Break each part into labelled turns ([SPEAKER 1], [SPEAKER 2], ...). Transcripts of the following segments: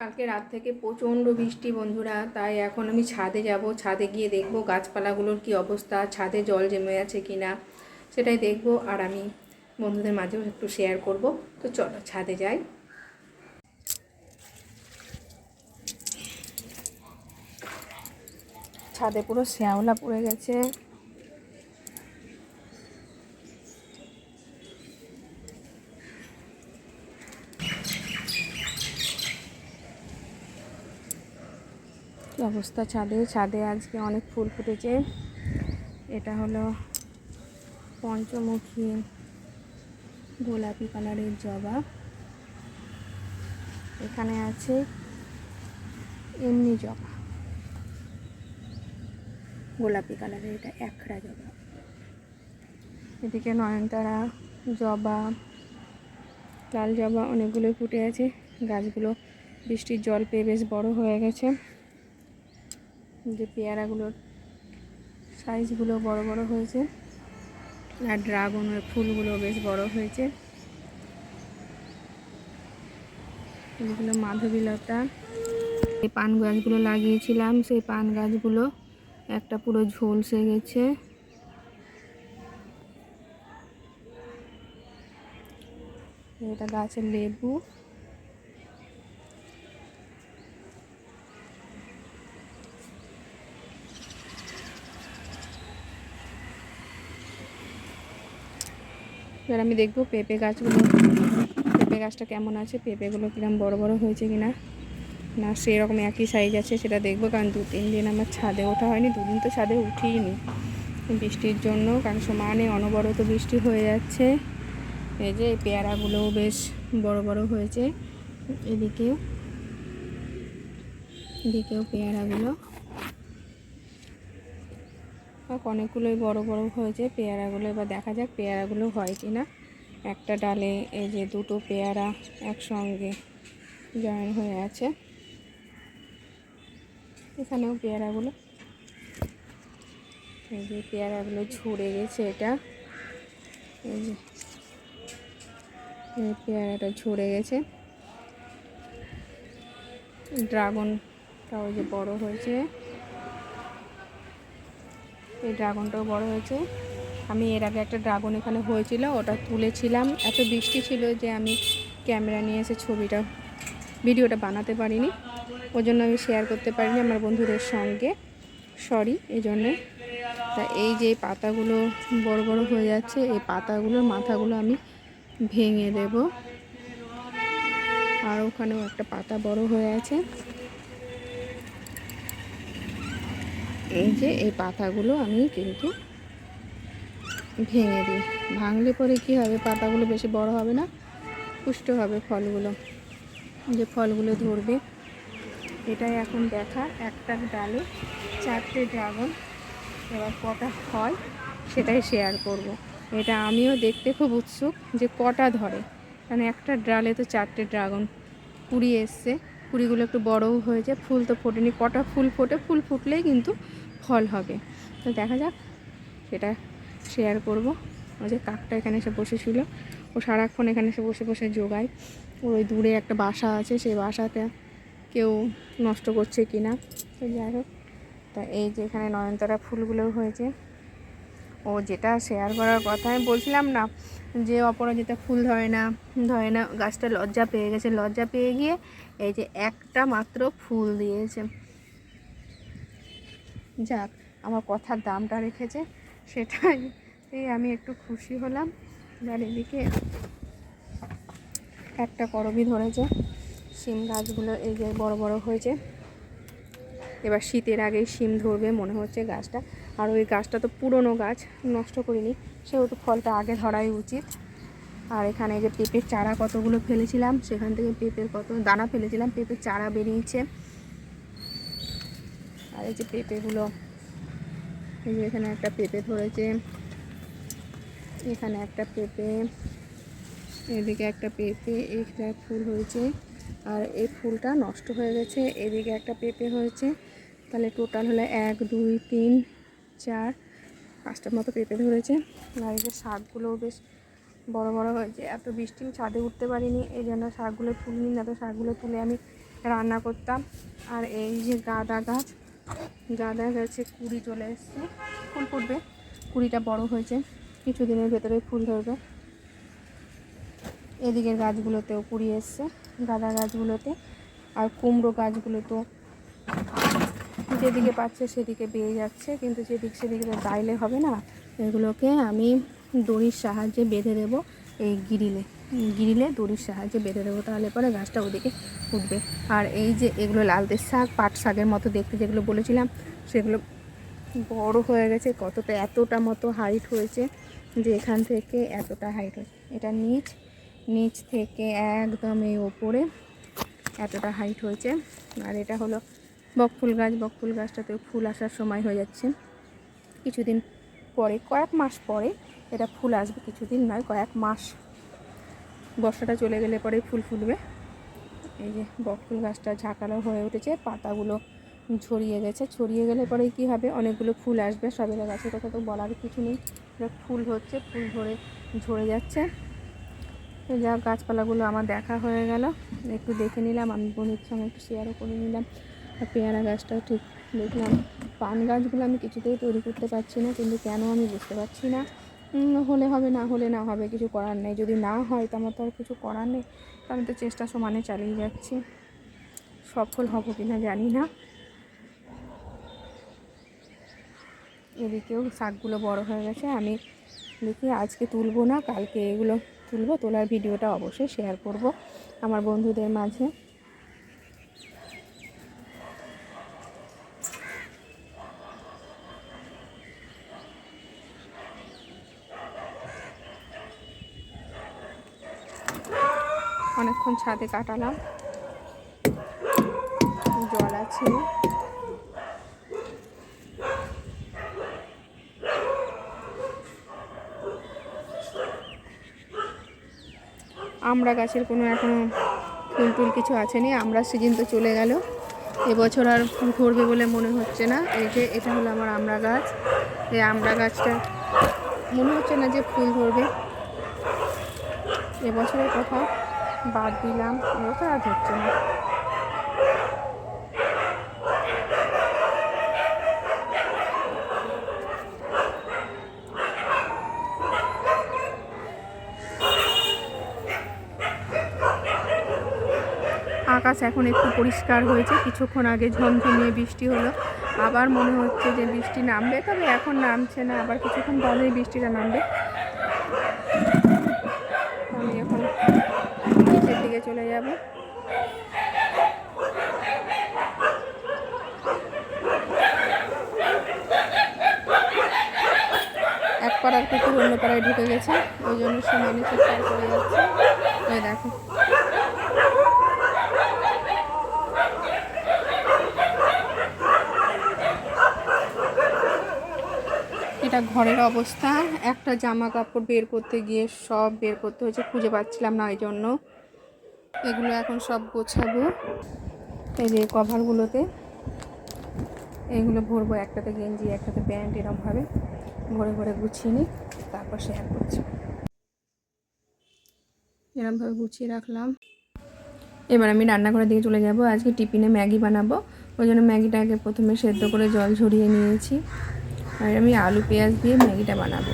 [SPEAKER 1] কালকে রাত থেকে প্রচণ্ড বৃষ্টি বন্ধুরা, তাই এখন আমি ছাদে যাব। ছাদে গিয়ে দেখব গাছপালাগুলোর কি অবস্থা, ছাদে জল জমে আছে কি না সেটাই দেখব। আর আমি বন্ধুদের মাঝেও একটু শেয়ার করব। তো চলো ছাদে যাই। ছাদে পুরো শ্যাওলা পড়ে গেছে। অবস্থা ছাদে। ছাদে আজকে অনেক ফুল ফুটেছে। এটা হলো পঞ্চমুখী গোলাপি কালারের জবা। এখানে আছে এমনি জবা। গোলাপি কালারের এটা একরা জবা। এদিকে নয়নতারা, জবা, লাল জবা অনেকগুলোই ফুটে আছে। গাছগুলো বৃষ্টির জল পেয়ে বেশ বড় হয়ে গেছে। যে পেয়ারাগুলোর সাইজগুলো বড় বড় হয়েছে। আর ড্রাগনের ফুলগুলো বেশ বড় হয়েছে। এগুলো মাধবীলতা এই পান গাছগুলো লাগিয়েছিলাম। সেই পান গাছগুলো একটা পুরো ঝলসে গেছে এটা গাছের লেবু। এবার আমি দেখব পেঁপে গাছগুলো, পেঁপে গাছটা কেমন আছে, পেঁপেগুলো কিরম বড় বড় হয়েছে কিনা। না না সেরকম একই সাইজ আছে, সেটা দেখব, কারণ দু তিন দিন আমার ছাদে ওঠা হয়নি দুদিন তো ছাদে উঠিনি বৃষ্টির জন্য, কারণ সমানে অনবরত বৃষ্টি হয়ে যাচ্ছে। এই যে পেয়ারাগুলোও বেশ বড় বড় হয়েছে। এদিকেও এদিকেও পেয়ারাগুলো। অনেকগুলোই বড় বড় হয়েছে, পেয়ারাগুলো এবার দেখা যাক পেয়ারাগুলো হয় কি না। একটা ডালে এই যে দুটো পেয়ারা একসঙ্গে জয়েন হয়ে আছে। এখানেও পেয়ারাগুলো। এই যে পেয়ারাগুলো ঝরে গেছে এটা। এই যে, এই পেয়ারাটা ঝরে গেছে। ড্রাগনটাও যে বড় হয়েছে। এই ড্রাগনটাও বড় হয়েছে। আমি এর আগে একটা ড্রাগন এখানে হয়েছিল, ওটা তুলেছিলাম। এত বৃষ্টি ছিল যে আমি ক্যামেরা নিয়ে এসে ছবিটা, ভিডিওটা বানাতে পারিনি। ওই জন্য আমি শেয়ার করতে পারিনি আমার বন্ধুদের সঙ্গে। সরি এই জন্যে তা এই যে পাতাগুলো বড় বড় হয়ে যাচ্ছে, এই পাতাগুলোর মাথাগুলো আমি ভেঙে দেব। আর ওখানেও একটা পাতা বড় হয়ে আছে। এই যে এই পাতাগুলো আমি কিন্তু ভেঙে দিই। ভাঙলে পরে কি হবে? পাতাগুলো বেশি বড় হবে না? পুষ্ট হবে ফলগুলো। যে ফলগুলো ধরবে। এটাই এখন দেখা। একটা ডালে চারটে ড্রাগন এবার কটা হয় সেটাই শেয়ার করব। এটা আমিও দেখতে খুব উৎসুক যে কটা ধরে। কারণ একটা ডালে তো চারটে ড্রাগন কুড়ি এসছে। কুড়িগুলো একটু বড়ও হয়েছে ফুল তো ফোটেনি। কটা ফুল ফোটে? ফুল ফুটলেই কিন্তু ফল হবে। তো দেখা যাক, সেটা শেয়ার করব। ওই যে কাকটা এখানে এসে বসেছিল। ও সারাক্ষণ এখানে এসে বসে বসে যোগায় ওর ওই দূরে একটা বাসা আছে, সেই বাসাটা কেউ নষ্ট করছে কি না তো যাই হোক, তা এই যে এখানে নয়নতারা ফুলগুলো হয়েছে। ও যেটা শেয়ার করার কথা, আমি বলছিলাম না যে অপরাজিতা ফুল ধরে না ধরে না, গাছটা লজ্জা পেয়ে গেছে। লজ্জা পেয়ে গিয়ে এই যে একটা মাত্র ফুল দিয়েছে। যাক, আমার কথার দামটা রেখেছে সেটাই। আমি একটু খুশি হলাম। আর এদিকে একটা করবি ধরেছে। শিম গাছগুলো এই যে বড় বড় হয়েছে। এবার শীতের আগেই শিম ধরবে মনে হচ্ছে গাছটা। আর ওই গাছটা তো পুরনো গাছ, নষ্ট করিনি। সেহেতু ফলটা আগে ধরাই উচিত। আর এখানে যে পেঁপের চারা কতগুলো ফেলেছিলাম, সেখান থেকে পেঁপের কত, দানা ফেলেছিলাম, পেঁপের চারা বেরিয়েছে। আর এই যে পেঁপেগুলো, এই যে এখানে একটা পেঁপে ধরেছে, এখানে একটা পেঁপে, এদিকে একটা পেঁপে একটা ফুল হয়েছে, আর এই ফুলটা নষ্ট হয়ে গেছে, এদিকে একটা পেঁপে হয়েছে, তাহলে টোটাল হলো এক, দুই, তিন, চার, পাঁচটার মতো পেঁপে ধরেছে, আর এই যে শাকগুলোও বেশ বড় বড় হয়েছে, এত বৃষ্টি ছাদে উঠতে পারিনি, এই জন্য শাকগুলো তুলিনি, না তো শাকগুলো তুলে আমি রান্না করতাম, আর এই যে গাঁদা গাছ গাঁদা গাছে কুড়ি চলে এসছে। ফুল ফুটবে। কুড়িটা বড় হয়েছে। কিছুদিনের ভেতরে ফুল ধরবে। এদিকের গাছগুলোতেও কুড়ি এসছে। গাঁদা গাছগুলোতে আর কুমড়ো গাছগুলো তো যেদিকে পাচ্ছে সেদিকে বেয়ে যাচ্ছে। কিন্তু যেদিক সেদিকে তো দাইলে হবে না। এগুলোকে আমি দড়ির সাহায্যে বেঁধে দেবো এই গিরিলে। গিরিলে দড়ির সাহায্যে বেঁধে দেবো, তাহলে পরে গাছটা ওদিকে উঠবে। আর এই যে এগুলো লালদের শাক, পাট শাকের মতো দেখতে যেগুলো বলেছিলাম, সেগুলো বড় হয়ে গেছে, কতটা, এতটা মতো হাইট হয়েছে যে এখান থেকে এতটা হাইট হয়েছে। এটা নিচ নিচ থেকে একদম এই ওপরে এতটা হাইট হয়েছে। আর এটা হলো বকফুল গাছ বকফুল গাছটাতেও ফুল আসার সময় হয়ে যাচ্ছে। কিছুদিন পরে, কয়েক মাস পরে এটা ফুল আসবে, কিছুদিন নয়, কয়েক মাস বর্ষাটা চলে গেলে পরে ফুল ফুলবে এই যে বকফুল গাছটা ঝাঁকালো হয়ে উঠেছে, পাতাগুলো ছড়িয়ে গেছে। ছড়িয়ে গেলে পরে কি হবে? অনেকগুলো ফুল আসবে সবেদা গাছের কথা তো বলার কিছু নেই। ফুল হচ্ছে, ফুল ধরে ঝরে যাচ্ছে। যা গাছপালাগুলো আমার দেখা হয়ে গেল। একটু দেখে নিলাম, আমি বোনের সঙ্গে একটু শেয়ারও করে নিলাম। পেয়ারা গাছটাও ঠিক দেখলাম। পান গাছগুলো আমি কিছুতেই তৈরি করতে পারছি না, কিন্তু কেন আমি বুঝতে পারছি না। হলে হবে, না হলে না হবে, কিছু করার নেই। যদি না হয়, তো আমার তো আর কিছু করার নেই। আমি তো চেষ্টা সমানে চালিয়ে যাচ্ছি। সফল হব কি না জানি না। এদিকেও শাকগুলো বড় হয়ে গেছে। আমি দেখি আজকে তুলবো না, কালকে এগুলো তুলবো। তোলার ভিডিওটা অবশ্যই শেয়ার করব আমার বন্ধুদের মাঝে। অনেকক্ষণ ছাদে কাটালাম। জল আছে। আমড়া গাছের কোনো এখনও ফুল টুল কিছু আসেনি আমরা সিজন তো চলে গেল। এবছর আর ফুল ধরবে বলে মনে হচ্ছে না। এই যে এটা হলো আমার আমড়া গাছ। এই আমড়া গাছটা মনে হচ্ছে না যে ফুল ধরবে। এবছরের কথা বাদ দিলাম এবছর আর ধরছে না। আকাশ এখন একটু পরিষ্কার হয়েছে, কিছুক্ষণ আগে ঝমঝমিয়ে বৃষ্টি হলো। আবার মনে হচ্ছে যে বৃষ্টি নামবে, তবে এখন নামছে না, আবার কিছুক্ষণ বাদেই বৃষ্টিটা নামবে আমি এখন নিচের দিকে চলে যাব। এক পাড়ার কুকুর অন্য পাড়ায় ঢুকে গেছে, ওই জন্য সমানে চিৎকার করে যাচ্ছে। ওই দেখো। এটা ঘরের অবস্থা। একটা জামা কাপড় বের করতে গিয়ে সব বের করতে হয়েছে, খুঁজে পাচ্ছিলাম না ওই জন্য। এগুলো এখন সব গোছাবো। এই যে কভারগুলোতে। এগুলো ভরবো একটাতে গেঞ্জি, একটাতে প্যান্ট এরমভাবে ভরে ভরে গুছিয়ে নিই, তারপর শেয়ার করছি। এরমভাবে গুছিয়ে রাখলাম। এবার আমি রান্নাঘরের দিকে চলে যাব। আজকে টিফিনে ম্যাগি বানাবো। ওই জন্য ম্যাগিটাকে প্রথমে সেদ্ধ করে জল ঝরিয়ে নিয়েছি। আর আমি আলু, পেঁয়াজ দিয়ে ম্যাগিটা বানাবো।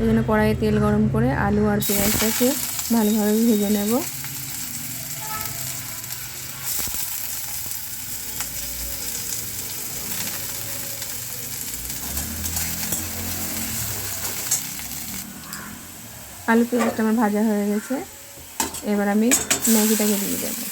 [SPEAKER 1] ওই জন্য কড়াইয়ে তেল গরম করে আলু আর পেঁয়াজটাকে ভালোভাবে ভেজে নেব। আলু পেঁয়াজটা আমার ভাজা হয়ে গেছে। এবার আমি ম্যাগিটাকে দিয়ে দেবো।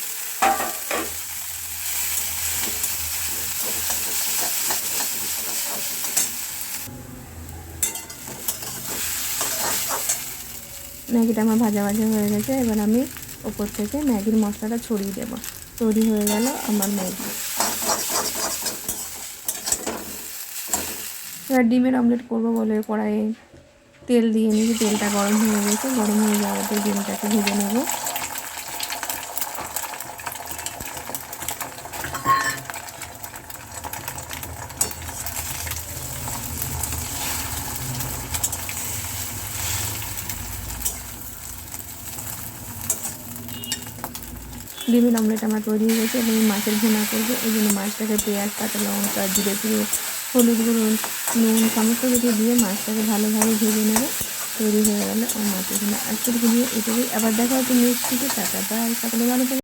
[SPEAKER 1] ম্যাগিটা আমার ভাজা ভাজা হয়ে গেছে। এবার আমি ওপর থেকে ম্যাগির মশলাটা ছড়িয়ে দেবো। তৈরি হয়ে গেল আমার ম্যাগি। এবার ডিমের অমলেট করব বলে কড়াইয়ে তেল দিয়ে নিয়েছি তেলটা গরম হয়ে গেছে, গরম হয়ে যাওয়াতে ডিমটাকে ভেজে নেব। ডিমের অমলেট আমার তৈরি হয়ে গেছে এবং মাছের ভুনা করব। এই জন্য মাছটাকে পেঁয়াজ, কাঁচা লঙ্কা, জিরে গুঁড়ো হলুদ গুঁড়ো, নুন সমস্ত কিছু দিয়ে মাছটাকে ভালোভাবে ভেজে নেবে, তৈরি হয়ে গেলে আমার মাছ এখানে। আজকের ভিডিও এটুকুই। আবার দেখা হচ্ছে নেক্সট থেকে টাটা সকলে ভালো